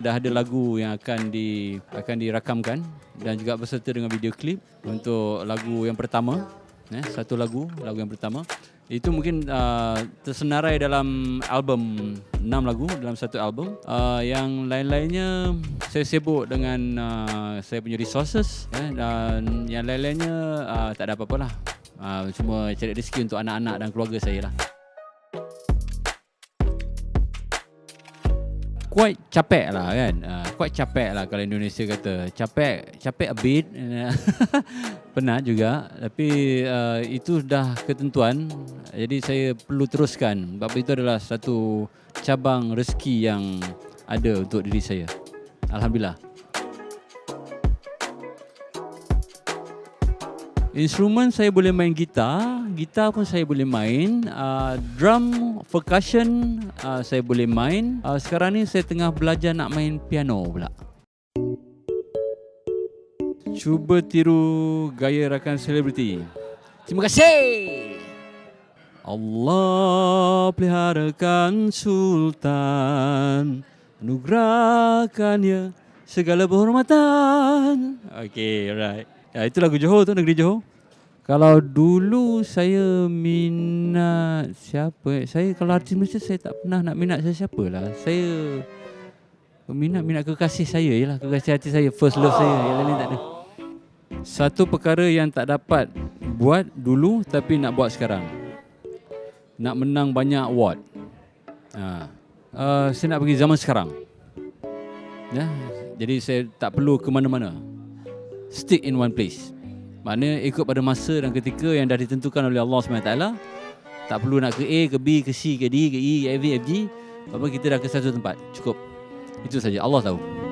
dah ada lagu yang akan di akan dirakamkan dan juga berserta dengan video klip untuk lagu yang pertama eh satu lagu lagu yang pertama. Itu mungkin uh, tersenarai dalam album 6 lagu dalam satu album. Uh, yang lain-lainnya saya sibuk dengan uh, saya punya resources eh, dan yang lain-lainnya uh, tak ada apa-apa lah. Uh, cuma cari rezeki untuk anak-anak dan keluarga saya lah quite capek lah kan. Uh, quite capek lah kalau Indonesia kata. Capek capek a bit. Penat juga. Tapi uh, itu dah ketentuan. Jadi saya perlu teruskan. Sebab itu adalah satu cabang rezeki yang ada untuk diri saya. Alhamdulillah Instrumen saya boleh main gitar, gitar pun saya boleh main, uh, drum, percussion uh, saya boleh main. Uh, sekarang ni saya tengah belajar nak main piano pula. Cuba tiru gaya rakan selebriti. Terima kasih. Allah peliharakan sultan, anugerahkannya segala penghormatan. Okay, alright. Ya, itu lagu Johor tu, negeri Johor. Kalau dulu saya minat siapa? eh? Saya kalau artis Malaysia saya tak pernah nak minat siapa lah. Saya minat minat kekasih saya je lah. Kekasih hati saya, first love saya. Yang lain tak ada. Satu perkara yang tak dapat buat dulu tapi nak buat sekarang. Nak menang banyak award. Ha. Uh, saya nak pergi zaman sekarang. Ya, jadi saya tak perlu ke mana-mana stick in one place. Maknanya ikut pada masa dan ketika yang dah ditentukan oleh Allah SWT Tak perlu nak ke A, ke B, ke C, ke D, ke E, ke F, G, F, G Apa kita dah ke satu tempat. Cukup. Itu saja. Allah tahu.